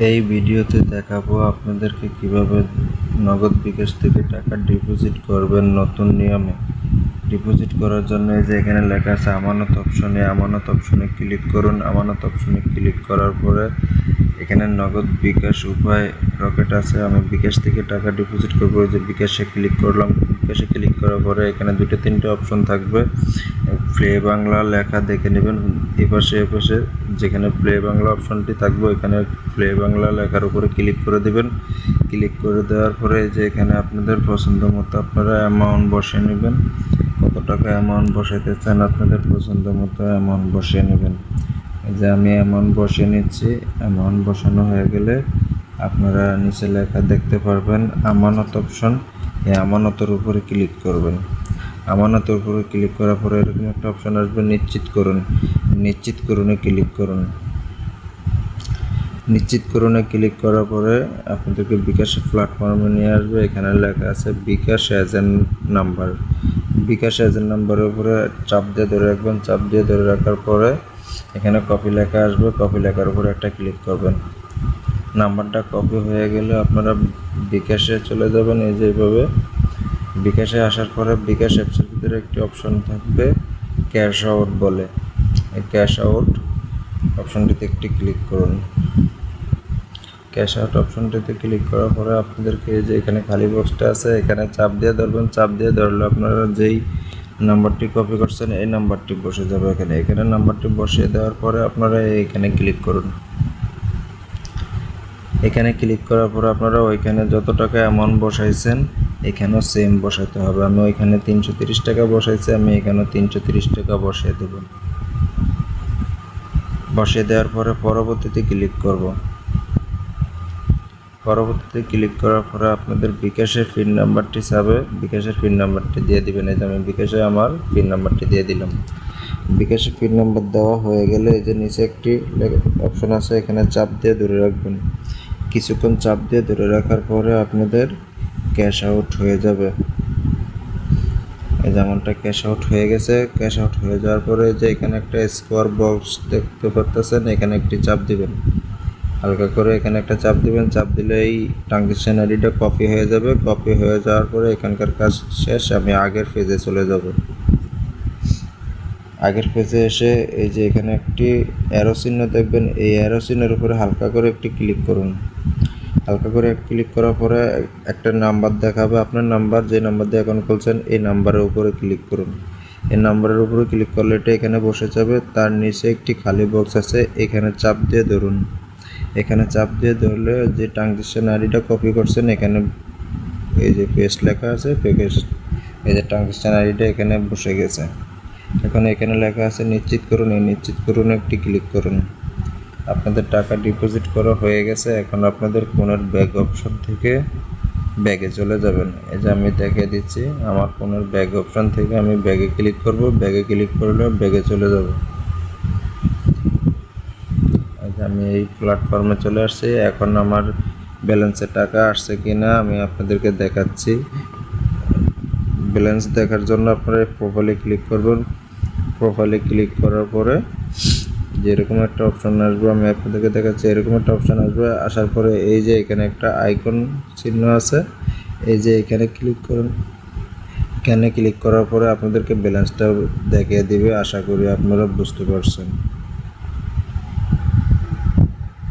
এই ভিডিওতে দেখাবো আপনাদেরকে কীভাবে নগদ বিকাশ থেকে টাকা ডিপোজিট করবেন নতুন নিয়মে। ডিপোজিট করার জন্য যে এখানে লেখা আছে আমানত অপশনে আমানত অপশনে ক্লিক করুন। আমানত অপশনে ক্লিক করার পরে এখানে নগদ বিকাশ উপায় রকেট আছে। আমি বিকাশ থেকে টাকা ডিপোজিট করব। যে বিকাশে ক্লিক করলাম। বিকাশে ক্লিক করার পরে এখানে দুটো তিনটে অপশন থাকবে। প্লে বাংলা লেখা দেখে নেবেন। এপাশে এপাশে যেখানে প্লে বাংলা অপশনটি থাকবে এখানে প্লে বাংলা লেখার উপরে ক্লিক করে দেবেন। ক্লিক করে দেওয়ার পরে যে এখানে আপনাদের পছন্দ মতো আপনারা অ্যামাউন্ট বসিয়ে নেবেন। টাকা অ্যামাউন্ট বসাইতে চান আপনাদের পছন্দ মতো অ্যামাউন্ট বসিয়ে নেবেন। এই যে আমি অ্যামাউন্ট বসিয়ে নিচ্ছি অ্যামাউন্ট বসানো হয়ে গেলে আপনারা নিচে লেখা দেখতে পারবেন, আমানত অপশন। এই আমানতের উপরে ক্লিক করবেন। আমানতের উপরে ক্লিক করার পরে এরকম একটা অপশন আসবে, নিশ্চিত করুন। নিশ্চিত করুনে ক্লিক করুন। নিশ্চিত করুনে ক্লিক করার পরে আপনাদেরকে বিকাশ প্ল্যাটফর্মে নিয়ে আসবে। এখানে লেখা আছে bKash agent number bKash agent নাম্বারের উপরে চাপ দিয়ে ধরে রাখবেন। চাপ দিয়ে ধরে রাখার পরে এখানে কপি লেখা আসবে। কপি লেখার উপরে একটা ক্লিক করবেন। নাম্বারটা কপি হয়ে গেলে আপনারা বিকাশে চলে যাবেন। এই যে এইভাবে। বিকাশে আসার পরে বিকাশ অ্যাপসের ভিতরে একটি অপশন থাকবে ক্যাশ আউট বলে। এই ক্যাশ আউট অপশনটিতে একটি ক্লিক করুন। ক্যাশ আউট অপশনটিতে ক্লিক করার পরে আপনাদেরকে যে এখানে খালি বক্সটা আছে, এখানে চাপ দিয়ে ধরবেন। চাপ দিয়ে ধরলে আপনারা যেই নাম্বারটি কপি করছেন, এই নাম্বারটি বসে যাবে এখানে। এখানে নাম্বারটি বসিয়ে দেওয়ার পরে আপনারা এখানে ক্লিক করুন। এখানে ক্লিক করার পরে আপনারা ওইখানে যত টাকা অ্যামাউন্ট বসাইছেন, এখানেও সেম বসাতে হবে। আমি ওইখানে তিনশো টাকা বসাইছি, আমি এখানেও তিনশো টাকা বসিয়ে দেব। বসিয়ে দেওয়ার পরে পরবর্তীতে ক্লিক করব। পরবর্তীতে ক্লিক করার পরে আপনাদের বিকাশের পিন নাম্বারটি চাবে। বিকাশের পিন নাম্বারটি দিয়ে দিবেন। এই যে আমি বিকাশে আমার পিন নাম্বারটি দিয়ে দিলাম। বিকাশের পিন নাম্বার দেওয়া হয়ে গেলে এই যে নিচে একটি অপশন আছে, এখানে চাপ দিয়ে ধরে রাখবেন। কিছুক্ষণ চাপ দিয়ে ধরে রাখার পরে আপনাদের ক্যাশ আউট হয়ে যাবে। এই যেমনটা ক্যাশ আউট হয়ে গেছে। ক্যাশ আউট হয়ে যাওয়ার পরে যে এখানে একটা স্কোয়ার বক্স দেখতে পারতেছেন, এখানে একটি চাপ দিবেন। হালকা করে এখানে একটা চাপ দিবেন। চাপ দিলে এই ট্রানজেকশন আইডিটা কপি হয়ে যাবে। কপি হয়ে যাওয়ার পরে এখানকার কাজ শেষ। আমি আগের পেজে চলে যাব। আগের পেজে এসে এই যে এখানে একটি অ্যারো চিহ্ন দেখবেন। এই অ্যারো চিহ্নের উপরে হালকা করে একটি ক্লিক করুন। হালকা করে ক্লিক করার পরে একটা নাম্বার দেখাবে আপনার নাম্বার যে নাম্বার দিয়ে অ্যাকাউন্ট খুলছেন, এই নাম্বারের উপরে ক্লিক করুন। এই নাম্বারের উপরে ক্লিক করলে এটা এখানে বসে যাবে। তার নিচে একটি খালি বক্স আছে। এখানে চাপ দিয়ে ধরুন। এখানে চাপ দিয়ে ধরলে যে ট্রানজেকশন আইডিটা কপি করছেন, এখানে এই যে পেস্ট লেখা আছে পেস্ট এই যে ট্রানজেকশন আইডিটা এখানে বসে গেছে। এখন এখানে লেখা আছে, নিশ্চিত করুন, এই নিশ্চিত করুন একটি ক্লিক করুন। আপনাদের টাকা ডিপোজিট করা হয়ে গেছে, এখন আপনাদের ফোনের ব্যাগ অপশন থেকে ব্যাগে চলে যাবেন। এই যে আমি দেখিয়ে দিচ্ছি, আমার ফোনের ব্যাগ অপশন থেকে আমি ব্যাগে ক্লিক করব। ব্যাগে ক্লিক করলে ব্যাগে চলে যাব। আমি এই প্ল্যাটফর্মে চলে আসছি। এখন আমার ব্যালেন্সে টাকা আসছে কি না আমি আপনাদেরকে দেখাচ্ছি। ব্যালেন্স দেখার জন্য আপনারা প্রোফাইলে ক্লিক করবেন। প্রোফাইলে ক্লিক করার পরে যেরকম একটা অপশন আসবে, আমি আপনাদেরকে দেখাচ্ছি, এরকম একটা অপশন আসবে। আসার পরে এই যে এখানে একটা আইকন চিহ্ন আছে, এই যে এখানে ক্লিক করুন। এখানে ক্লিক করার পরে আপনাদেরকে ব্যালেন্সটা দেখিয়ে দিবে। আশা করি আপনারা বুঝতে পারছেন।